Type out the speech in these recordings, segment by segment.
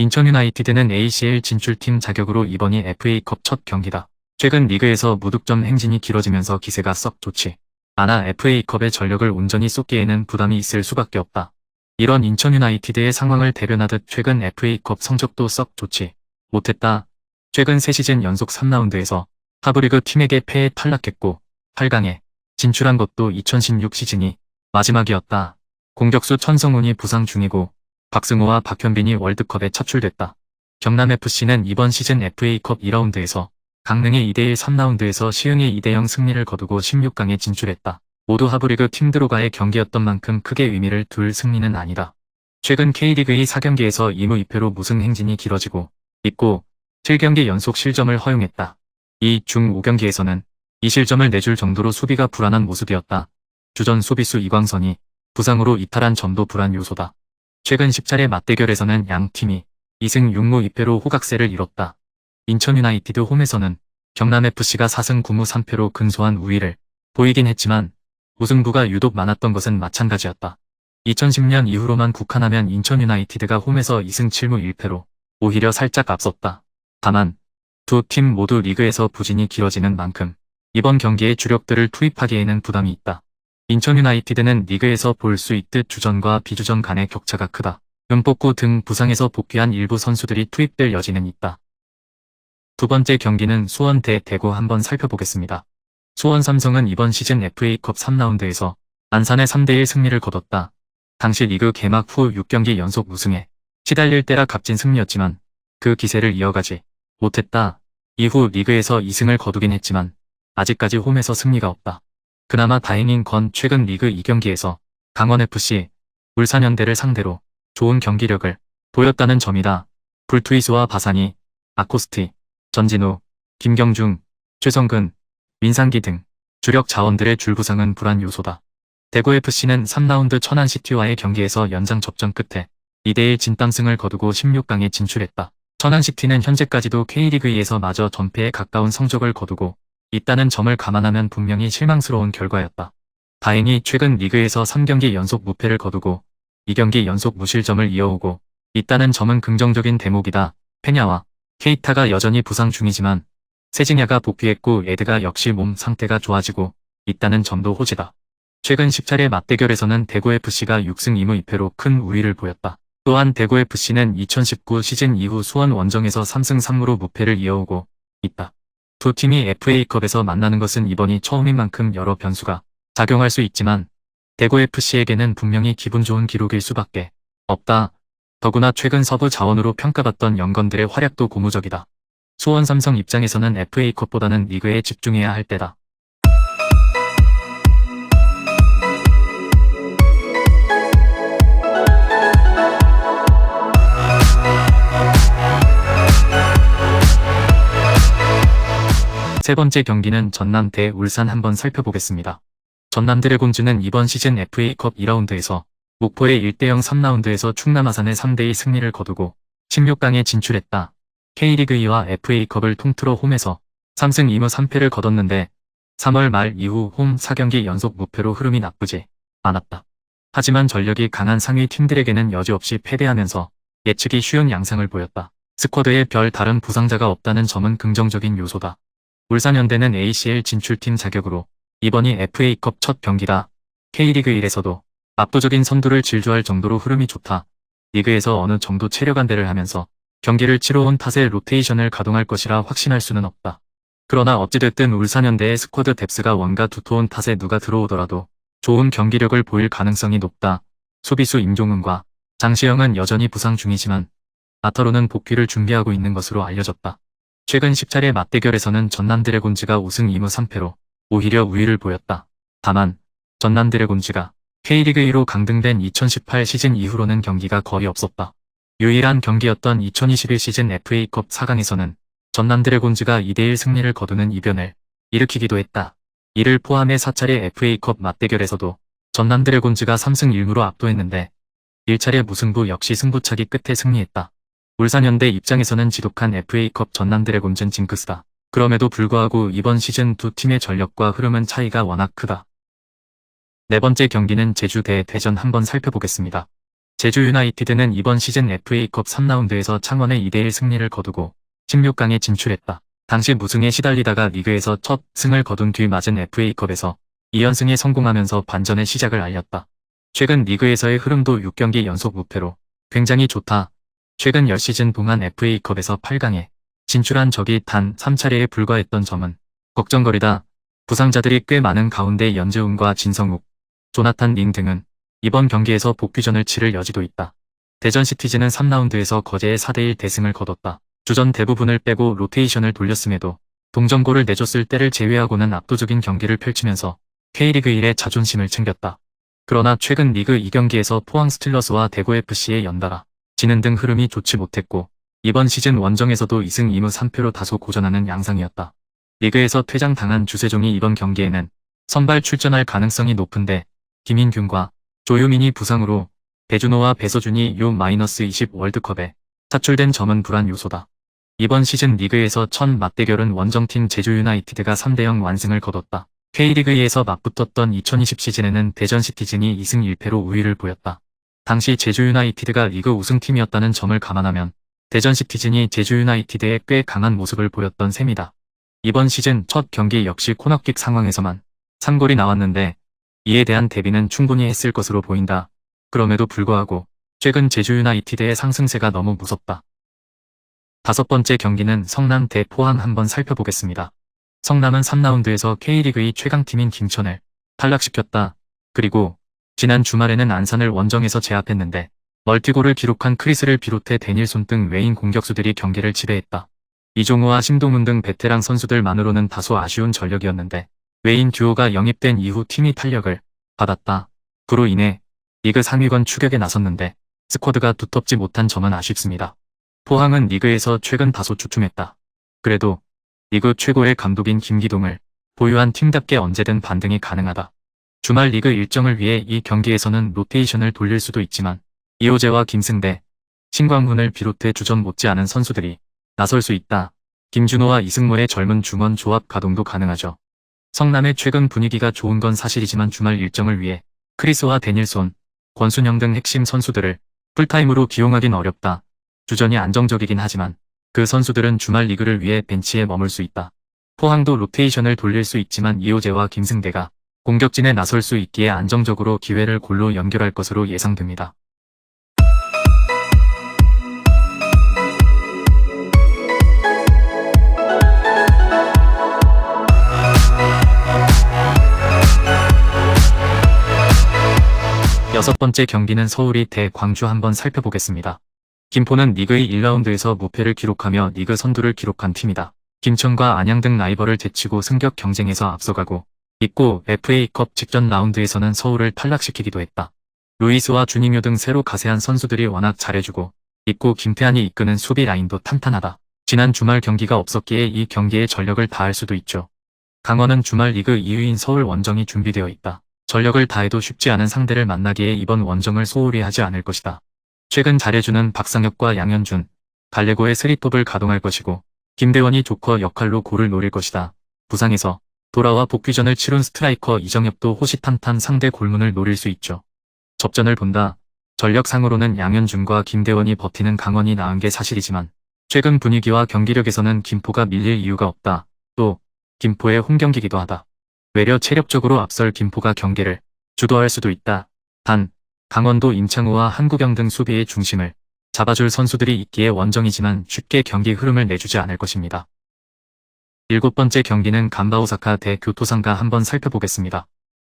인천 유나이티드는 ACL 진출팀 자격으로 이번이 FA컵 첫 경기다. 최근 리그에서 무득점 행진이 길어지면서 기세가 썩 좋지 않아 FA컵의 전력을 온전히 쏟기에는 부담이 있을 수밖에 없다. 이런 인천 유나이티드의 상황을 대변하듯 최근 FA컵 성적도 썩 좋지 못했다. 최근 3시즌 연속 3라운드에서 하브리그 팀에게 패에 탈락했고 8강에 진출한 것도 2016 시즌이 마지막이었다. 공격수 천성훈이 부상 중이고 박승호와 박현빈이 월드컵에 차출됐다. 경남FC는 이번 시즌 FA컵 2라운드에서 강릉의 2대1 3라운드에서 시흥의 2대0 승리를 거두고 16강에 진출했다. 모두 하브리그 팀들과의 경기였던 만큼 크게 의미를 둘 승리는 아니다. 최근 K리그의 4경기에서 2무 2패로 무승 행진이 길어지고 있고 7경기 연속 실점을 허용했다. 이 중 5경기에서는 이 실점을 내줄 정도로 수비가 불안한 모습이었다. 주전 수비수 이광선이 부상으로 이탈한 점도 불안 요소다. 최근 10차례 맞대결에서는 양 팀이 2승 6무 2패로 호각세를 이뤘다. 인천 유나이티드 홈에서는 경남FC가 4승 9무 3패로 근소한 우위를 보이긴 했지만 우승부가 유독 많았던 것은 마찬가지였다. 2010년 이후로만 국한하면 인천 유나이티드가 홈에서 2승 7무 1패로 오히려 살짝 앞섰다. 다만 두 팀 모두 리그에서 부진이 길어지는 만큼 이번 경기에 주력들을 투입하기에는 부담이 있다. 인천 유나이티드는 리그에서 볼 수 있듯 주전과 비주전 간의 격차가 크다. 은복구 등 부상에서 복귀한 일부 선수들이 투입될 여지는 있다. 두 번째 경기는 수원 대 대구 한번 살펴보겠습니다. 수원 삼성은 이번 시즌 FA컵 3라운드에서 안산의 3대1 승리를 거뒀다. 당시 리그 개막 후 6경기 연속 우승에 시달릴 때라 값진 승리였지만 그 기세를 이어가지 못했다. 이후 리그에서 2승을 거두긴 했지만 아직까지 홈에서 승리가 없다. 그나마 다행인 건 최근 리그 2경기에서 강원FC, 울산현대를 상대로 좋은 경기력을 보였다는 점이다. 불투이수와 바산이, 아코스티, 전진우, 김경중, 최성근, 민상기 등 주력 자원들의 줄부상은 불안 요소다. 대구FC는 3라운드 천안시티와의 경기에서 연장 접전 끝에 2대1 진땀승을 거두고 16강에 진출했다. 천안시티는 현재까지도 K리그에서 마저 전패에 가까운 성적을 거두고 있다는 점을 감안하면 분명히 실망스러운 결과였다. 다행히 최근 리그에서 3경기 연속 무패를 거두고 2경기 연속 무실점을 이어오고 있다는 점은 긍정적인 대목이다. 페냐와 케이타가 여전히 부상 중이지만 세징야가 복귀했고 에드가 역시 몸 상태가 좋아지고 있다는 점도 호재다. 최근 10차례 맞대결에서는 대구FC가 6승 2무 2패로 큰 우위를 보였다. 또한 대구FC는 2019 시즌 이후 수원 원정에서 3승 3무로 무패를 이어오고 있다. 두 팀이 FA컵에서 만나는 것은 이번이 처음인 만큼 여러 변수가 작용할 수 있지만 대구FC에게는 분명히 기분 좋은 기록일 수밖에 없다. 더구나 최근 서부 자원으로 평가받던 연건들의 활약도 고무적이다. 수원 삼성 입장에서는 FA컵보다는 리그에 집중해야 할 때다. 세 번째 경기는 전남 대 울산 한번 살펴보겠습니다. 전남 드래곤즈는 이번 시즌 FA컵 2라운드에서 목포의 1대0 3라운드에서 충남 아산의 3대2 승리를 거두고 16강에 진출했다. K리그 2와 FA컵을 통틀어 홈에서 3승 2무 3패를 거뒀는데 3월 말 이후 홈 4경기 연속 무패로 흐름이 나쁘지 않았다. 하지만 전력이 강한 상위 팀들에게는 여지없이 패배하면서 예측이 쉬운 양상을 보였다. 스쿼드에 별 다른 부상자가 없다는 점은 긍정적인 요소다. 울산현대는 ACL 진출팀 자격으로 이번이 FA컵 첫 경기다. K리그 1에서도 압도적인 선두를 질주할 정도로 흐름이 좋다. 리그에서 어느 정도 체력 안배를 하면서 경기를 치러온 탓에 로테이션을 가동할 것이라 확신할 수는 없다. 그러나 어찌됐든 울산현대의 스쿼드 뎁스가 원가 두터운 탓에 누가 들어오더라도 좋은 경기력을 보일 가능성이 높다. 수비수 임종은과 장시영은 여전히 부상 중이지만 아터로는 복귀를 준비하고 있는 것으로 알려졌다. 최근 10차례 맞대결에서는 전남 드래곤즈가 우승 2무 3패로 오히려 우위를 보였다. 다만 전남 드래곤즈가 K리그 1로 강등된 2018 시즌 이후로는 경기가 거의 없었다. 유일한 경기였던 2021 시즌 FA컵 4강에서는 전남 드래곤즈가 2대1 승리를 거두는 이변을 일으키기도 했다. 이를 포함해 4차례 FA컵 맞대결에서도 전남 드래곤즈가 3승 1무로 압도했는데 1차례 무승부 역시 승부차기 끝에 승리했다. 울산현대 입장에서는 지독한 FA컵 전남 드래곤즈는 징크스다. 그럼에도 불구하고 이번 시즌 두 팀의 전력과 흐름은 차이가 워낙 크다. 네 번째 경기는 제주 대 대전 한번 살펴보겠습니다. 제주 유나이티드는 이번 시즌 FA컵 3라운드에서 창원의 2대1 승리를 거두고 16강에 진출했다. 당시 무승에 시달리다가 리그에서 첫 승을 거둔 뒤 맞은 FA컵에서 2연승에 성공하면서 반전의 시작을 알렸다. 최근 리그에서의 흐름도 6경기 연속 무패로 굉장히 좋다. 최근 10시즌 동안 FA컵에서 8강에 진출한 적이 단 3차례에 불과했던 점은 걱정거리다. 부상자들이 꽤 많은 가운데 연재훈과 진성욱, 조나탄 링 등은 이번 경기에서 복귀전을 치를 여지도 있다. 대전 시티즈는 3라운드에서 거제의 4대1 대승을 거뒀다. 주전 대부분을 빼고 로테이션을 돌렸음에도 동점골을 내줬을 때를 제외하고는 압도적인 경기를 펼치면서 K리그 1의 자존심을 챙겼다. 그러나 최근 리그 2경기에서 포항 스틸러스와 대구FC의 연달아 지는 등 흐름이 좋지 못했고 이번 시즌 원정에서도 2승 2무 3패로 다소 고전하는 양상이었다. 리그에서 퇴장당한 주세종이 이번 경기에는 선발 출전할 가능성이 높은데 김인균과 조유민이 부상으로 배준호와 배서준이 U-20 월드컵에 사출된 점은 불안 요소다. 이번 시즌 리그에서 첫 맞대결은 원정팀 제주 유나이티드가 3대0 완승을 거뒀다. K리그에서 맞붙었던 2020 시즌에는 대전 시티즌이 2승 1패로 우위를 보였다. 당시 제주 유나이티드가 리그 우승팀이었다는 점을 감안하면 대전 시티즌이 제주 유나이티드에 꽤 강한 모습을 보였던 셈이다. 이번 시즌 첫 경기 역시 코너킥 상황에서만 3골이 나왔는데 이에 대한 대비는 충분히 했을 것으로 보인다. 그럼에도 불구하고 최근 제주 유나이티드의 상승세가 너무 무섭다. 다섯 번째 경기는 성남 대 포항 한번 살펴보겠습니다. 성남은 3라운드에서 K리그의 최강팀인 김천을 탈락시켰다. 그리고 지난 주말에는 안산을 원정에서 제압했는데 멀티골을 기록한 크리스를 비롯해 데닐손 등 외인 공격수들이 경기를 지배했다. 이종우와 심동훈 등 베테랑 선수들만으로는 다소 아쉬운 전력이었는데 외인 듀오가 영입된 이후 팀이 탄력을 받았다. 그로 인해 리그 상위권 추격에 나섰는데 스쿼드가 두텁지 못한 점은 아쉽습니다. 포항은 리그에서 최근 다소 주춤했다. 그래도 리그 최고의 감독인 김기동을 보유한 팀답게 언제든 반등이 가능하다. 주말 리그 일정을 위해 이 경기에서는 로테이션을 돌릴 수도 있지만 이호재와 김승대, 신광훈을 비롯해 주전 못지않은 선수들이 나설 수 있다. 김준호와 이승모의 젊은 중원 조합 가동도 가능하죠. 성남의 최근 분위기가 좋은 건 사실이지만 주말 일정을 위해 크리스와 데닐손, 권순영 등 핵심 선수들을 풀타임으로 기용하긴 어렵다. 주전이 안정적이긴 하지만 그 선수들은 주말 리그를 위해 벤치에 머물 수 있다. 포항도 로테이션을 돌릴 수 있지만 이호재와 김승대가 공격진에 나설 수 있기에 안정적으로 기회를 골로 연결할 것으로 예상됩니다. 여섯 번째 경기는 서울이 대 광주 한번 살펴보겠습니다. 김포는 리그의 1라운드에서 무패를 기록하며 리그 선두를 기록한 팀이다. 김천과 안양 등 라이벌을 제치고 승격 경쟁에서 앞서가고 있고 FA컵 직전 라운드에서는 서울을 탈락시키기도 했다. 루이스와 주니묘 등 새로 가세한 선수들이 워낙 잘해주고 있고 김태환이 이끄는 수비 라인도 탄탄하다. 지난 주말 경기가 없었기에 이 경기에 전력을 다할 수도 있죠. 강원은 주말 리그 2위인 서울 원정이 준비되어 있다. 전력을 다해도 쉽지 않은 상대를 만나기에 이번 원정을 소홀히 하지 않을 것이다. 최근 잘해주는 박상혁과 양현준, 갈레고의 스리톱을 가동할 것이고 김대원이 조커 역할로 골을 노릴 것이다. 부상에서 돌아와 복귀전을 치룬 스트라이커 이정엽도 호시탄탄 상대 골문을 노릴 수 있죠. 접전을 본다. 전력상으로는 양현준과 김대원이 버티는 강원이 나은 게 사실이지만 최근 분위기와 경기력에서는 김포가 밀릴 이유가 없다. 또 김포의 홈경기기도 하다. 외려 체력적으로 앞설 김포가 경기를 주도할 수도 있다. 단 강원도 임창우와 한국영 등 수비의 중심을 잡아줄 선수들이 있기에 원정이지만 쉽게 경기 흐름을 내주지 않을 것입니다. 일곱 번째 경기는 간바 오사카 대 교토상가 한번 살펴보겠습니다.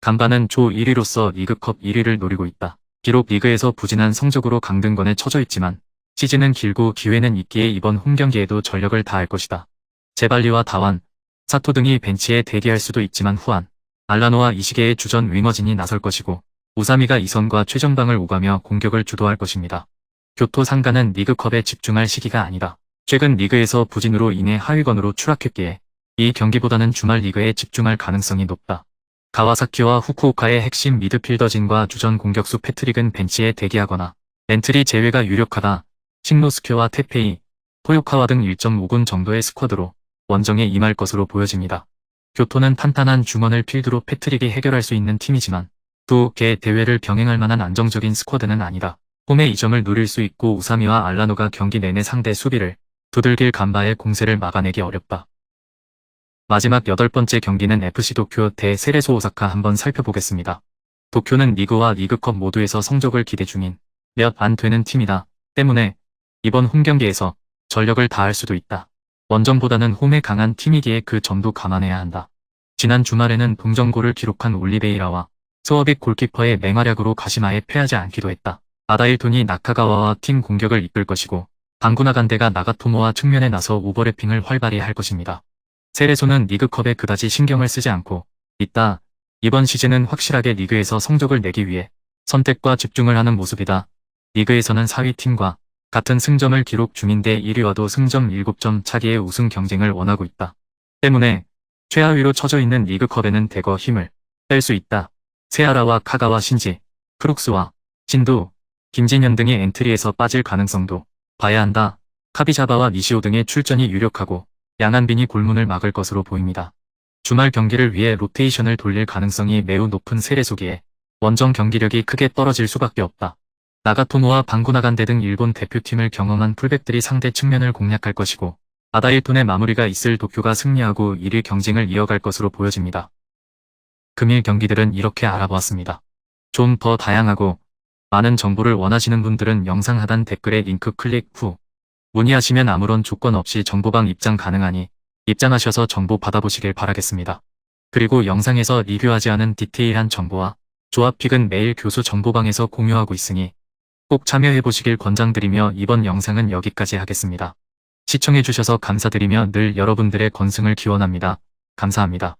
간바는 조 1위로서 리그컵 1위를 노리고 있다. 비록 리그에서 부진한 성적으로 강등권에 처져 있지만 시즌은 길고 기회는 있기에 이번 홈경기에도 전력을 다할 것이다. 제발리와 다완, 사토 등이 벤치에 대기할 수도 있지만 후안, 알라노와 이시계의 주전 윙어진이 나설 것이고 우사미가 이선과 최전방을 오가며 공격을 주도할 것입니다. 교토 상가는 리그컵에 집중할 시기가 아니다. 최근 리그에서 부진으로 인해 하위권으로 추락했기에 이 경기보다는 주말 리그에 집중할 가능성이 높다. 가와사키와 후쿠오카의 핵심 미드필더진과 주전 공격수 패트릭은 벤치에 대기하거나 렌트리 제외가 유력하다. 싱노스케와 테페이, 토요카와 등 1.5군 정도의 스쿼드로 원정에 임할 것으로 보여집니다. 교토는 탄탄한 중원을 필두로 패트릭이 해결할 수 있는 팀이지만 두 개 대회를 병행할 만한 안정적인 스쿼드는 아니다. 홈의 이점을 누릴 수 있고 우사미와 알라노가 경기 내내 상대 수비를 두들길 간바의 공세를 막아내기 어렵다. 마지막 여덟 번째 경기는 FC 도쿄 대 세레소 오사카 한번 살펴보겠습니다. 도쿄는 리그와 리그컵 모두에서 성적을 기대 중인 몇 안 되는 팀이다. 때문에 이번 홈 경기에서 전력을 다할 수도 있다. 원정보다는 홈에 강한 팀이기에 그 점도 감안해야 한다. 지난 주말에는 동점골을 기록한 올리베이라와 스워빅 골키퍼의 맹활약으로 가시마에 패하지 않기도 했다. 아다일톤이 나카가와와 팀 공격을 이끌 것이고 방구 나 간대가 나가토모와 측면에 나서 오버래핑을 활발히 할 것입니다. 세레소는 리그컵에 그다지 신경을 쓰지 않고 있다. 이번 시즌은 확실하게 리그에서 성적을 내기 위해 선택과 집중을 하는 모습이다. 리그에서는 4위 팀과 같은 승점을 기록 중인데 1위와도 승점 7점 차기의 우승 경쟁을 원하고 있다. 때문에 최하위로 처져 있는 리그컵에는 대거 힘을 뺄 수 있다. 세아라와 카가와 신지, 프룩스와 신두, 김진현 등의 엔트리에서 빠질 가능성도 봐야 한다. 카비자바와 니시오 등의 출전이 유력하고 양한빈이 골문을 막을 것으로 보입니다. 주말 경기를 위해 로테이션을 돌릴 가능성이 매우 높은 세레소기에 원정 경기력이 크게 떨어질 수밖에 없다. 나가토모와 방구나간대 등 일본 대표팀을 경험한 풀백들이 상대 측면을 공략할 것이고 아다일톤의 마무리가 있을 도쿄가 승리하고 1위 경쟁을 이어갈 것으로 보여집니다. 금일 경기들은 이렇게 알아보았습니다. 좀 더 다양하고 많은 정보를 원하시는 분들은 영상 하단 댓글에 링크 클릭 후 문의하시면 아무런 조건 없이 정보방 입장 가능하니 입장하셔서 정보 받아보시길 바라겠습니다. 그리고 영상에서 리뷰하지 않은 디테일한 정보와 조합픽은 매일 교수 정보방에서 공유하고 있으니 꼭 참여해보시길 권장드리며 이번 영상은 여기까지 하겠습니다. 시청해주셔서 감사드리며 늘 여러분들의 건승을 기원합니다. 감사합니다.